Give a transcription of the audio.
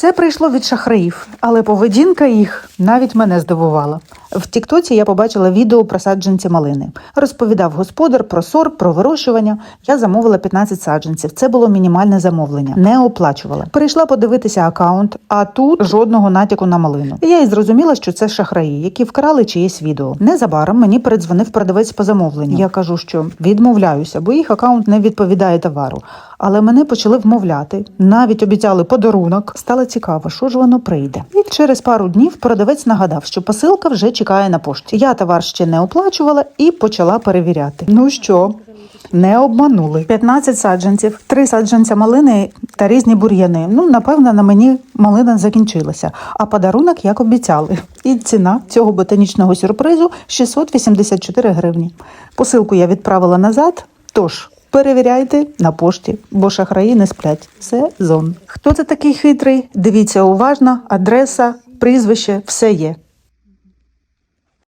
Це прийшло від шахраїв, але поведінка їх навіть мене здивувала. В Тіктоці я побачила відео про саджанці малини. Розповідав господар про сорт, про вирощування. Я замовила 15 саджанців. Це було мінімальне замовлення, не оплачувала. Перейшла подивитися акаунт, а тут жодного натяку на малину. Я і зрозуміла, що це шахраї, які вкрали чиєсь відео. Незабаром мені передзвонив продавець по замовленню. Я кажу, що відмовляюся, бо їх акаунт не відповідає товару. Але мене почали вмовляти, навіть обіцяли подарунок. Стало цікаво, що ж воно прийде. І через пару днів продавець нагадав, що посилка вже чекає на пошті. Я товар ще не оплачувала і почала перевіряти. Ну що? Не обманули 15 саджанців, 3 саджанця малини та різні бур'яни. Ну напевно, на мені малина закінчилася. А подарунок як обіцяли. І ціна цього ботанічного сюрпризу 684 гривні. Посилку я відправила назад. Тож перевіряйте на пошті, бо шахраї не сплять. Це зон. Хто це такий хитрий? Дивіться уважно, адреса, прізвище, все є.